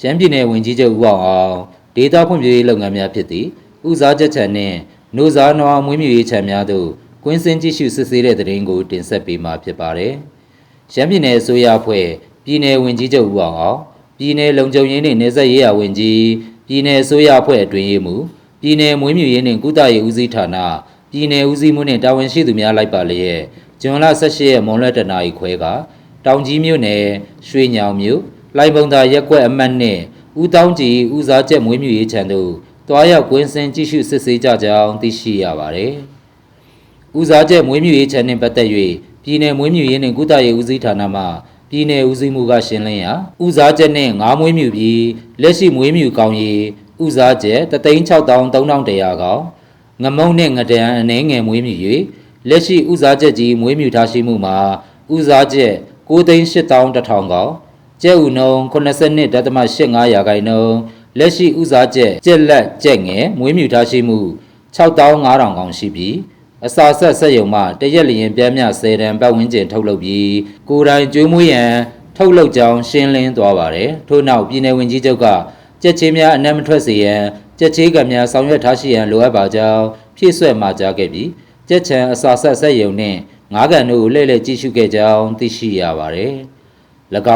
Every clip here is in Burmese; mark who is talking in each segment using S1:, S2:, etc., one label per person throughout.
S1: ရှမ်းပြည်နယ်ဝင်ကြီးချုပ်ဦးအောင်အောင်ဒေသဖွံ့ဖြိုးရေးလုပ်ငန်းများဖြစ်သည့်ဥစားချက်ချံနှင့်နှိုစားနွားမွေးမြူရေးခြံများသို့ကွင်းစင်းကြည့်ရှုစစ်ဆေးတဲ့တဲ့ရင်ကိုတင်ဆက်ပေးမှာဖြစ်ပါတယ်။ရှမ်းပြည်နယ်အစိုးရအဖွဲ့ပြည်နယ်ဝင်ကြီးချုပ်ဦးအောင်အောင်ပြည်နယ်လုံခြုံရေးနှင့်နေဆက်ရေးရာဝန်ကြီးပြည်နယ်အစိုးရအဖွဲ့အတွင်းရေးမှူးပြည်နယ်မွေးမြူရေးနှင့်ကုသရေးဦးစီးဌာနပြည်နယ်ဦးစီးမှုနှင့်တာဝန်ရှိသူများလိုက်ပါလျက်ဇွန်လ18ရက်မွန်လွဲတနာရီခွဲကတောင်ကြီးမြို့နယ်ရွှေညောင်မြို့ လိုင်ပုံသာရက်ကွက်အမှတ်နဲ့ဦးတောင်းကြည်ဦးစားချက်မွေးမြူရေးခြံတို့တွားရောက်ကွင်းစင်ကြည့်ရှုစစ်ဆေးကြကြောင်းသိရှိရပါတယ်။ဦးစားချက်မွေးမြူရေးခြံနှင့်ပတ်သက်၍ပြည်내မွေးမြူရေးနှင့်ကုသရေးဦးစီးဌာနမှပြည်내ဦးစီးမှုကရှင်းလင်းရာဦးစားချက်နှင့်ငါးမွေးမြူပြီးလက်ရှိမွေးမြူကောင်းရေးဦးစားချက်36300ကောင်ငမုံနှင့်ငဒံအနှဲငယ်မွေးမြူ၍လက်ရှိဦးစားချက်ကြီးမွေးမြူထားရှိမှုမှာဦးစားချက်9,8000ကောင် ကျဲဥနှုံ82.85ရာခိုင်နှုန်းလက်ရှိဥစားချက်ကျက်လက်ကျက်ငယ်မွေးမြူထားရှိမှု6500ကောင်ရှိပြီးအစာဆက်ဆက်ယုံမှတရက်လျင်ပြမ်းမြ10တန်ပတ်ဝန်းကျင်ထုတ်လုပ်ပြီးကိုယ်တိုင်ကျွေးမွေးရန်ထုတ်လုပ်ကြောင်းရှင်းလင်းသွားပါတယ်ထို့နောက်ပြည်내ဝင်ကြီးချုပ်ကကြက်ချင်းများအနက်မထွက်စေရန်ကြက်ချေးကံများဆောင်ရွက်ထားရှိရန်လိုအပ်ပါကြောင်းဖြည့်ဆွက်မှာကြားခဲ့ပြီးကြက်ချံအစာဆက်ဆက်ယုံနှင့်ငါးကန်တို့ကိုလှည့်လည်ကြည့်ရှုခဲ့ကြောင်းသိရှိရပါတယ်။၎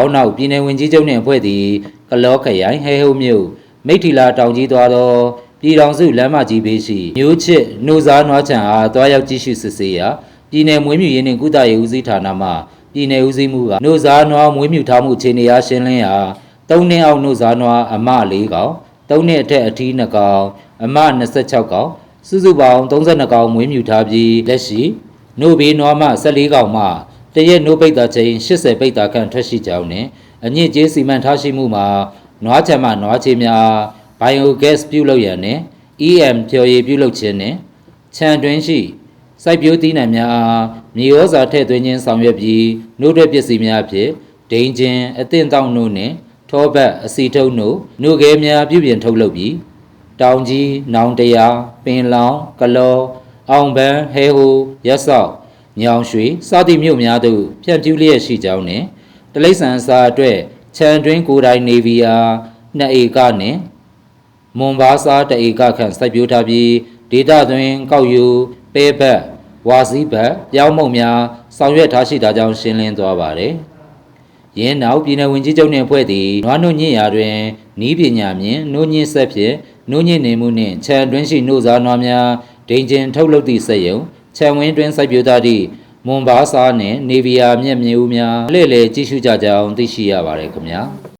S1: င်းနောက်ပြည်내ဝင်ကြီးချုပ်နှင့်အဖွဲ့သည်ကလောခရိုင်ဟဲဟုတ်မြို့မိထီလာတောင်ကြီးသွားသောပြည်တော်စုလမ်းမကြီးဘေးရှိမျိုးချစ်နှိုးစားနွားချံအားတွားရောက်ကြည့်ရှုစစ်ဆေးရာပြည်내မွေးမြူရေးနှင့်ကုသရေးဦးစီးဌာနမှပြည်내ဦးစီးမှုကနှိုးစားနွားမွေးမြူထားမှုအခြေအနေအားရှင်းလင်းရာ၃နှစ်အောက်နှိုးစားနွားအမ၄ကောင်၃နှစ်အထက်အထီး2ကောင်အမ26ကောင်စုစုပေါင်း32ကောင်မွေးမြူထားပြီးလက်ရှိနို့ဘေးနွားမ14ကောင်မှ တရက်နို့ပိတ်တာချိန်80ပိတ်တာခန့်ထွက်ရှိကြောင်းနဲ့အညစ်အကြေးစီမံထားရှိမှုမှာနွားချံမှနွားချေများ biogas ပြုလုပ်ရန်နဲ့ EM ဖြော်ရည်ပြုလုပ်ခြင်းနဲ့ခြံတွင်းရှိစိုက်ပျိုးသီးနှံများအားမြေဩဇာထည့်သွင်းခြင်းဆောင်ရွက်ပြီးနှုတ်ထွက်ပစ္စည်းများဖြင့်ဒိန်ချင်းအသင့်တောင်းနှုတ်နှင့်ထောပတ်အစီထုံနှုတ်နှုတ်ခဲများပြုပြင်ထုတ်လုပ်ပြီးတောင်ကြီးနောင်တရားပင်လောင်ကလောအောင်ပန်းဟဲဟိုရက်ဆောက် ညောင်ရွှေစသည့်မြို့များသို့ဖြန့်ဖြူးလျက်ရှိကြောင်းနှင့်တလိษံစာအတွက်ခြံတွင်းကိုယ်တိုင်နေဗီယာ2ဧကနှင့်မွန်ဘာစာ1ဧကခန့်စိုက်ပျိုးထားပြီးဒေသတွင်ကောက်ယူပဲဘက်ဝါစည်းဘက်ပြောင်းမုံများဆောင်ရွက်ထားရှိတာကြောင့်ရှင်းလင်းသွားပါတယ်။ယင်းနောက်ပြည်내ဝင်ကြီးချုပ်နှင့်ဖွဲ့သည့်နွားနှုတ်ညင်ရာတွင်နီးပညာမြင့်နှုတ်ညင်ဆက်ဖြင့်နှုတ်ညင်နေမှုနှင့်ခြံတွင်းရှိနှုတ်စားနွားများဒိန်ကျင်ထုတ်လုပ်သည့်စက်ရုံ ခြံဝင်းတွင်စိုက်ပျိုးထားသည့်မွန်ဘာစာနှင့်နေဗီယာမြက်မြူးများလှည့်လည်ကြည့်ရှုကြကြောင်းသိရှိရပါတယ်ခင်ဗျာ။